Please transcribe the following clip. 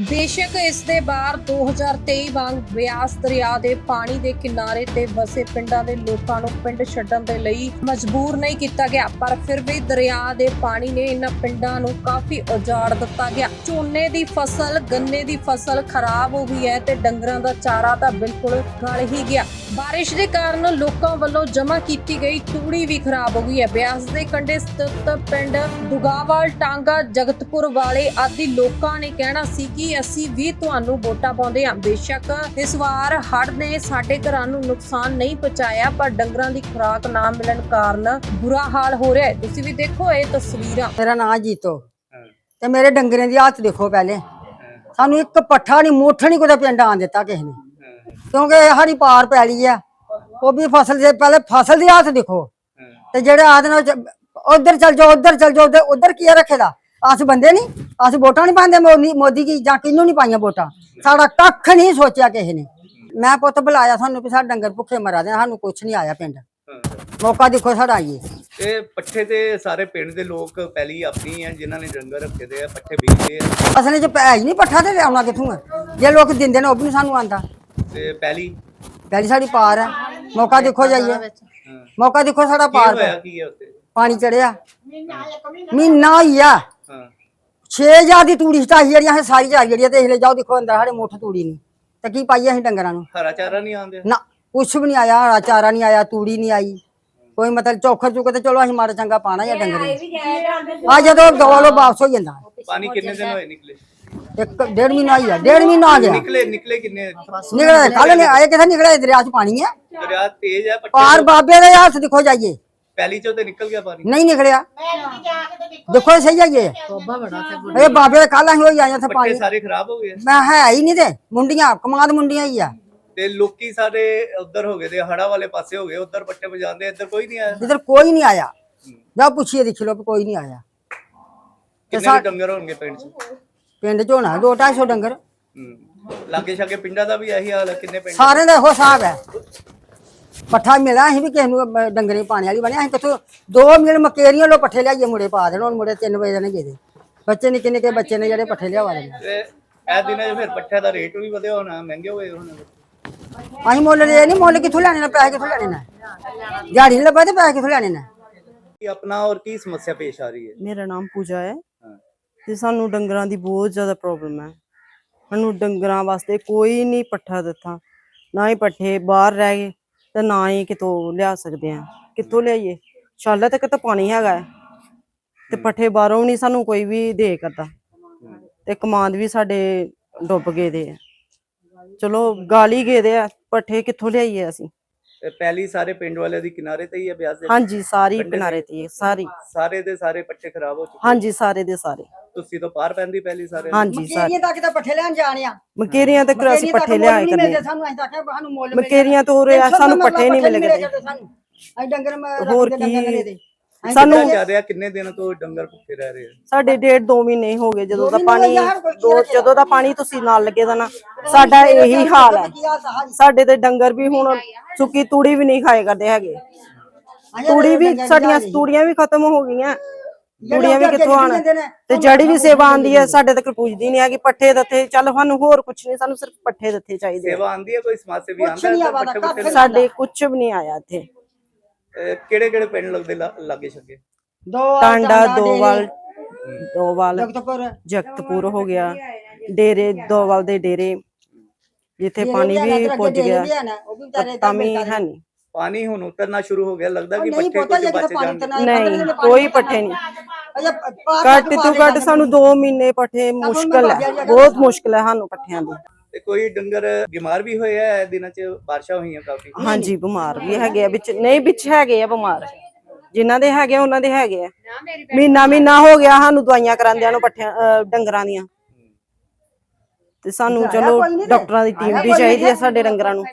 ਬੇਸ਼ੱਕ ਇਸ ਦੇ ਬਾਅਦ 2023 ਵਾਂਗ ਬਿਆਸ ਦਰਿਆ ਦੇ ਪਾਣੀ ਦੇ ਕਿਨਾਰੇ ਤੇ ਵਸੇ ਪਿੰਡਾਂ ਦੇ ਲੋਕਾਂ ਨੂੰ ਪਿੰਡ ਛੱਡਣ ਦੇ ਲਈ ਮਜਬੂਰ ਨਹੀਂ ਕੀਤਾ ਗਿਆ, ਪਰ ਫਿਰ ਵੀ ਦਰਿਆ ਦੇ ਪਾਣੀ ਨੇ ਇਹਨਾਂ ਪਿੰਡਾਂ ਨੂੰ ਕਾਫੀ ਉਜਾੜ ਦਿੱਤਾ ਗਿਆ। ਝੋਨੇ ਦੀ ਫਸਲ, ਗੰਨੇ ਦੀ ਫਸਲ ਖਰਾਬ ਹੋ ਗਈ ਹੈ ਤੇ ਡੰਗਰਾਂ ਦਾ ਚਾਰਾ ਤਾਂ ਬਿਲਕੁਲ ਗਲ ਹੀ ਗਿਆ। ਬਾਰਿਸ਼ ਦੇ ਕਾਰਨ ਲੋਕਾਂ ਵੱਲੋਂ ਜਮ੍ਹਾਂ ਕੀਤੀ ਗਈ ਤੂੜੀ ਵੀ ਖਰਾਬ ਹੋ ਗਈ ਹੈ। ਬਿਆਸ ਦੇ ਕੰਢੇ ਸਥਿਤ ਪਿੰਡ ਦੁਗਾਵਾਲ ਟਾਂਗਾ ਜਗਤਪੁਰ ਵਾਲੇ ਆਦਿ ਲੋਕਾਂ ਨੇ ਕਹਿਣਾ ਸੀ ਕਿ ਅਸੀਂ ਵੀ ਤੁਹਾਨੂੰ ਵੋਟਾਂ ਪਾਉਂਦੇ ਹਾਂ। ਬੇਸ਼ੱਕ ਇਸ ਵਾਰ ਹੜ੍ਹ ਨੇ ਸਾਡੇ ਘਰਾਂ ਨੂੰ ਨੁਕਸਾਨ ਨਹੀਂ ਪਹੁੰਚਾਇਆ ਪਰ ਡੰਗਰਾਂ ਦੀ ਖੁਰਾਕ ਨਾ ਮਿਲਣ ਕਾਰਨ ਬੁਰਾ ਹਾਲ ਹੋ ਰਿਹਾ ਹੈ। ਤੁਸੀਂ ਵੀ ਦੇਖੋ ਇਹ ਤਸਵੀਰਾਂ। ਮੇਰਾ ਨਾਂ ਜੀਤੋ। ਤੇ ਮੇਰੇ ਡੰਗਰਾਂ ਦੀ ਹਾਲਤ ਦੇਖੋ ਪਹਿਲੇ। ਸਾਨੂੰ ਇੱਕ ਪੱਠਾ ਨਹੀਂ ਮੁੱਠ ਨਹੀਂ ਕੋਈ ਪਿੰਡ ਆਣ ਦਿੱਤਾ ਕਿਸੇ ਨੇ। ਕਿਉਂਕਿ ਸਾਡੀ ਪਾਰ ਪੈਲੀ ਆ। ਉਹ ਵੀ ਫਸਲ ਦੇ ਪਹਿਲੇ ਫਸਲ ਦੀ ਹਾਲਤ ਦੇਖੋ। ਤੇ ਜਿਹੜੇ ਆਦਨ ਉਧਰ ਚਲ ਜਾਓ ਉਧਰ ਚਲ ਜਾਓ ਉਧਰ- ਕੀ ਰੱਖੇਦਾ ਅਸ ਬੰਦੇ ਨਹੀਂ ਅਸੀਂ ਵੋਟਾਂ ਨਹੀਂ ਪਾਉਂਦੇ ਮੋਦੀ ਕੀ ਜਾਂ ਕਿਹਨੂੰ ਨਹੀਂ ਪਾਈਆਂ ਵੋਟਾਂ? ਸਾਡਾ ਕੱਖ ਨਹੀਂ ਸੋਚਿਆ ਕਿਸੇ ਨੇ। ਮੈਂ ਪੁੱਤ ਬੁਲਾਇਆ ਸਾਨੂੰ ਵੀ ਸਾਡੇ ਡੰਗਰ ਭੁੱਖੇ ਮਰਾ ਦੇ ਸਾਨੂੰ ਕੁਛ ਨਹੀਂ ਆਇਆ ਪਿੰਡ। ਮੌਕਾ ਦੇਖੋ ਸਾਡਾ ਆਈਏ। ਇਹ ਪੱਠੇ ਤੇ ਸਾਰੇ ਪਿੰਡ ਦੇ ਲੋਕ ਪਹਿਲੀ ਆਪਣੀ ਆ ਜਿਨ੍ਹਾਂ ਨੇ ਡੰਗਰ ਰੱਖੇ ਦੇ ਆ ਪੱਠੇ ਵੇਚਦੇ ਆ। ਅਸਲ ਚ ਪੈ ਹੀ ਨਹੀਂ ਪੱਠਾ ਤੇ ਲਿਆਉਣਾ ਕਿੱਥੋਂ ਆ? ਜੇ ਲੋਕ ਦਿੰਦੇ ਨੇ ਉਹ ਵੀ ਸਾਨੂੰ ਆਂਦਾ ਤੇ ਪਹਿਲੀ? ਪਹਿਲੀ ਸਾਡੀ ਪਾਰ ਹੈ। ਮੌਕਾ ਦੇਖੋ ਜਾਈਏ। ਹਾਂ। ਮੌਕਾ ਦੇਖੋ ਸਾਡਾ ਕੀ ਪਾਰ ਹੋਇਆ ਕੀ ਹੈ ਉੱਤੇ ਪਾਣੀ ਚੜਿਆ। ਮਹੀਨਾ ਹੀ ਆ। ਹਾਂ। 6000 ਦੀ ਤੂੜੀ ਸਟਾਈ ਜਿਹੜੀਆਂ ਇਹ ਸਾਰੀ ਝਾੜ ਜਿਹੜੀਆਂ ਤੇ ਇਹਲੇ ਜਾਓ ਦੇਖੋ ਅੰਦਰ ਸਾਡੇ ਮੁੱਠ ਤੂੜੀ ਨਹੀਂ ਤੇ ਕੀ ਪਾਈਏ ਅਸੀਂ ਡੰਗਰਾਂ ਨੂੰ? ਹਰਾ ਚਾਰਾ ਨਹੀਂ ਆਉਂਦੇ? ਨਾ ਕੁਛ ਵੀ ਨਹੀਂ ਆਇਆ ਹਰਾ ਚਾਰਾ ਨਹੀਂ ਆਇਆ ਤੂੜੀ ਨਹੀਂ ਆਈ। ਕੋਈ ਮਤਲਬ ਚੌਖਰ ਚੁੱਕ ਤੇ ਚਲੋ ਅਸੀਂ ਮਾੜਾ ਚੰਗਾ ਪਾਣਾ ਜਾਂ ਡੰਗਰੇ ਆ ਜਦੋਂ ਗਵਾਲੋ ਵਾਪਸ ਹੋ ਜਾਂਦਾ। ਪਾਣੀ ਕਿੰਨੇ ਦਿਨ ਹੋਏ ਨਿਕਲੇ? ਇੱਕ ਡੇਢ ਮਹੀਨਾ ਹੀ ਆ ਡੇਢ ਮਹੀਨਾ ਆ ਗਿਆ। ਨਿਕਲੇ ਨਿਕਲੇ ਕਿੰਨੇ? ਨਿਕਲੇ ਕੱਲ ਨੇ ਆਏ ਕਿਥੇ ਨਿਕਲੇ? ਦਰਿਆ 'ਚ ਪਾਣੀ ਹੈ ਦਰਿਆ ਤੇਜ਼ ਹੈ ਪਾਰ ਬਾਬੇ ਦੇ ਹੱਥ ਦੇਖੋ ਜਾਈਏ। ਪਹਿਲੀ ਚੋਂ ਤੇ ਨਿਕਲ ਗਿਆ ਪਾਣੀ। ਨਹੀਂ ਨਿਕਲਿਆ। ਦੇਖੋ ਸਹੀ ਜਾਈਏ ਇਹ ਬਾਬੇ ਦੇ ਕੱਲ ਅਸੀਂ ਹੋਈ ਆਏ ਪੱਠੇ ਪਾਣੀ। ਸਾਰੇ ਖਰਾਬ ਹੋ ਗਏ ਮੈਂ ਹੈ ਹੀ ਨਹੀਂ ਤੇ ਮੁੰਡੀਆਂ ਕਮਾਦ ਮੁੰਡੀਆਂ ਹੀ ਆ। ਤੇ ਲੋਕੀ ਸਾਰੇ ਉਧਰ ਹੋ ਗਏ ਤੇ ਹੜਾ ਵਾਲੇ ਪਾਸੇ ਹੋ ਗਏ ਉਧਰ ਪੱਠੇ ਵਜਾਉਂਦੇ ਇੱਧਰ ਕੋਈ ਨਹੀਂ ਆਇਆ। ਇਧਰ ਕੋਈ ਨਹੀਂ ਆਇਆ। ਜਾ ਪੁੱਛੀਏ ਦੇਖ ਲਓ ਵੀ ਕੋਈ ਨਹੀਂ ਆਇਆ। ਕਿੰਨੇ ਡੰਗਰ ਹੋਣਗੇ ਪਿੰਡ 'ਚ? ਪਿੰਡ ਚ ਹੋਣਾ ਦੋ ਢਾਈ ਸੌ ਡੰਗਰ। ਹੂੰ। ਲਾਗੇ ਛਾਗੇ ਪਿੰਡਾਂ ਦਾ ਵੀ ਇਹੀ ਹਾਲ ਹੈ ਕਿੰਨੇ ਪਿੰਡ? ਸਾਰਿਆਂ ਦਾ ਇਹੋ ਹਿਸਾਬ ਹੈ। ਪੱਠਾ ਮਿਲਿਆ ਅਸੀਂ ਵੀ ਕਿਸੇ ਨੂੰ ਡੰਗਰੇ ਪਾਣੀ ਵਾਲੀ ਬਣਿਆ ਅਸੀਂ ਕਿਥੋਂ ਦੋ ਮਿਲ ਮਕੇਰੀਆਂ ਲੋ ਪੱਠੇ ਲਿਆਈਏ ਮੁੰਡੇ ਪਾ ਦੇਣ ਹੁਣ ਮੁੰਡੇ 3 ਵਜੇ ਦੇ ਨੇ ਗਏ। ਬੱਚੇ ਨਿੱਕੇ ਨਿੱਕੇ ਬੱਚੇ ਨੇ ਜਿਹੜੇ ਪੱਠੇ ਲਿਆਵਾ ਦੇਣੇ ਤੇ ਇਹ ਦਿਨਾਂ 'ਚ ਫਿਰ ਪੱਠੇ ਦਾ ਰੇਟ ਵੀ ਵਧਿਆ ਹੋਣਾ ਮਹਿੰਗੇ ਹੋਏ ਹੋਣੇ। ਅਸੀਂ ਮੁੱਲ ਦੇ ਨਹੀਂ ਮੁੱਲ ਕਿੱਥੋਂ ਲੈਣੇ ਨੇ ਪੈਸੇ ਕਿੱਥੋਂ ਲੈਣੇ ਨੇ? ਦਿਹਾੜੀ ਨਹੀਂ ਲੱਭਾ ਤੇ ਪੈਸੇ ਕਿੱਥੋਂ ਲੈਣੇ ਨੇ? ਕੀ ਆਪਣਾ ਔਰ ਕੀ ਸਮੱਸਿਆ ਪੇਸ਼ ਆ ਰਹੀ ਹੈ? ਮੇਰਾ ਨਾਮ ਪੂਜਾ ਹਾਂ। ਤੇ ਸਾਨੂੰ ਡੰਗਰਾਂ ਦੀ ਬਹੁਤ ਜ਼ਿਆਦਾ ਪ੍ਰੋਬਲਮ ਹੈ। ਸਾਨੂੰ ਡੰਗਰਾਂ ਵਾਸਤੇ ਕੋਈ ਨਹੀਂ ਪੱਠਾ ਦਿੱਤਾ। ਨਾ ਹੀ ਪੱਠੇ ਬਾਹਰ ਰਹਿ ਗਏ ਤੇ ਨਾ ਹੀ ਕਿਤੋਂ ਲਿਆ ਸਕਦੇ ਆ ਕਿੱਥੋਂ ਲਿਆਈਏ? ਛਾਲਾ ਤੱਕ ਤਾਂ ਪਾਣੀ ਹੈਗਾ ਤੇ ਪੱਠੇ ਬਾਹਰੋਂ ਨਹੀਂ ਸਾਨੂੰ ਕੋਈ ਵੀ ਦੇ ਕਰਦਾ। ਤੇ ਕਮਾਂਦ ਵੀ ਸਾਡੇ ਡੁੱਬ ਗਏ ਦੇ ਆ। ਚਲੋ ਗਾਲੀ ਗਏ ਦੇ ਆ। ਪੱਠੇ ਕਿੱਥੋਂ ਲਿਆਈਏ ਅਸੀਂ? ਪਹਿਲੀ ਸਾਰੇ ਪਿੰਡ ਵਾਲਿਆਂ ਦੀ ਕਿਨਾਰੇ ਤੇ ਹੀ ਹੈ ਬਿਆਸ ਦੇ ਹਾਂਜੀ ਸਾਰੀ ਕਿਨਾਰੇ ਤੇ ਹੀ ਹੈ, ਸਾਰੀ। ਸਾਰੇ ਦੇ ਸਾਰੇ ਪੱਠੇ ਖਰਾਬ ਹੋ ਚੁੱਕੇ ਹਾਂਜੀ ਸਾਰੇ ਦੇ ਸਾਰੇ। ਤੁਸੀਂ ਤਾਂ ਪਾਰ ਪੈਂਦੀ ਪਹਿਲੀ ਸਾਰੇ ਦੀ। ਹਾਂਜੀ ਸਾਰੇ ਮਕੇਰੀਆਂ ਤੱਕ ਤਾਂ ਪੱਠੇ ਲੈਣ ਜਾਣਿਆ ਮਕੇਰੀਆਂ ਤੇ ਅਸੀਂ ਪੱਠੇ ਲਿਆਏ ਕਰਨੇ ਆ। ਸਾਨੂੰ ਅਸੀਂ ਤਾਂ ਆਖਿਆ ਸਾਨੂੰ ਮੁੱਲ ਮਕੇਰੀਆਂ ਤੋਂ ਆ, ਸਾਨੂੰ ਪੱਠੇ ਨਹੀਂ ਮਿਲੇ ਕਰਦੇ ਸਾਨੂੰ। ਅਸੀਂ ਡੰਗਰ ਮ- ਹੋਰ ਕੀ? ਸਾਨੂੰ ਚੱਲ ਰਿਹਾ ਕਿੰਨੇ ਦਿਨ ਤੋਂ ਡੰਗਰ ਭੁੱਖੇ ਰਹਿ ਰਹੇ ਆ? ਸਾਡੇ ਡੇਢ 2 ਮਹੀਨੇ ਹੀ ਗਏ ਜਦੋਂ ਦਾ ਪਾਣੀ ਦੋ? ਜਦੋਂ ਦਾ ਪਾਣੀ ਤੁਸੀਂ ਨਾਲ ਲੱਗੇ ਦਾ ਨਾ ਸਾਡਾ ਇਹੀ ਹਾਲ ਹੈ। ਸਾਡੇ ਤੇ ਡੰਗਰ ਵੀ ਹੁਣ ਸੁੱਕੀ ਤੂੜੀ ਵੀ ਨਹੀਂ ਖਾਏ ਕਰਦੇ ਹੈਗੇ। ਤੂੜੀ ਵੀ ਸਾਡੀਆਂ ਤੂੜੀਆਂ ਵੀ ਖਤਮ ਹੋ ਗਈਆਂ। ਤੂੜੀਆਂ ਵੀ ਕਿੱਥੋਂ ਆਣ ਤੇ ਜਿਹੜੀ ਵੀ ਸੇਵਾ ਆਂਦੀ ਹੈ ਸਾਡੇ ਤੱਕ ਪੁੱਜਦੀ ਨਹੀਂ ਹੈਗੀ। ਪੱਠੇ ਦਿੱਤੇ ਚੱਲ ਸਾਨੂੰ ਹੋਰ ਕੁਝ ਨਹੀਂ ਸਾਨੂੰ ਸਿਰਫ ਪੱਠੇ ਦਿੱਤੇ ਚਾਹੀਦੇ। ਸੇਵਾ ਆਂਦੀ ਹੈ ਕੋਈ ਸਮਾਜ ਸੇਵੀ ਕੁਛ ਆਂਦਾ ਹੈ? ਸਾਡੇ ਕੁਝ ਵੀ ਨਹੀਂ ਆਇਆ ਇੱਥੇ। ਕਿਹੜੇ ਕਿਹੜੇ ਪਿੰਡ ਲੱਗਦੇ ਲਾ- ਲਾਗੇ ਛੱਗੇ? ਦੋ ਟਾਂਡਾ ਦੋਵਾਲ ਦੋਵਾਲ ਜਗਤਪੁਰ। ਜਗਤਪੁਰ ਹੋ ਗਿਆ। ਡੇਰੇ ਦੋਵਾਲ ਦੇ ਡੇਰੇ। ਜਿੱਥੇ ਪਾਣੀ ਵੀ ਪੁੱਜ ਗਿਆ। ਤਾਂ ਵੀ ਹੈ ਨਹੀਂ। ਪਾਣੀ ਹੁਣ ਉਤਰਨਾ ਸ਼ੁਰੂ ਹੋ ਗਿਆ ਲੱਗਦਾ ਕਿ ਨਹੀਂ ਪੱਠੇ ਪਤਾ ਕੁਝ ਬਚ ਪਾਣੀ ਜਾਣਗੇ। ਤਨਾ ਨਹੀਂ ਕੋਈ ਪੱਠੇ ਨਹੀਂ। ਘੱਟ ਤੋਂ ਘੱਟ ਸਾਨੂੰ 2 ਮਹੀਨੇ ਪੱਠੇ ਮੁਸ਼ਕਲ ਹੈ। ਬਹੁਤ ਮੁਸ਼ਕਲ ਹੈ ਸਾਨੂੰ ਪੱਠਿਆਂ ਦੀ। ਤੇ ਕੋਈ ਡੰਗਰ ਬਿਮਾਰ ਵੀ ਹੋਏ ਆ ਇਹ ਦਿਨਾਂ 'ਚ ਬਾਰਿਸ਼ਾਂ ਹੋਈਆਂ ਕਾਫੀ। ਹਾਂਜੀ ਬਿਮਾਰ ਵੀ ਹੈਗੇ ਆ ਵਿੱਚ ਨਹੀਂ ਵਿੱਚ ਹੈਗੇ ਆ ਬਿਮਾਰ। ਜਿਨ੍ਹਾਂ ਦੇ ਹੈਗੇ ਆ, ਉਹਨਾਂ ਦੇ ਹੈਗੇ ਆ। ਮਹੀਨਾ ਮਹੀਨਾ ਹੋ ਗਿਆ ਸਾਨੂੰ ਦਵਾਈਆਂ ਕਰਾਉਂਦਿਆਂ ਨੂੰ ਪੱਠਿਆਂ ਅਹ, ਡੰਗਰਾਂ ਦੀਆਂ। ਤੇ ਸਾਨੂੰ ਚਲੋ ਡਾਕਟਰਾਂ ਦੀ ਟੀਮ ਵੀ ਚਾਹੀਦੀ ਹੈ ਸਾਡੇ ਡੰਗਰਾਂ ਨੂੰ।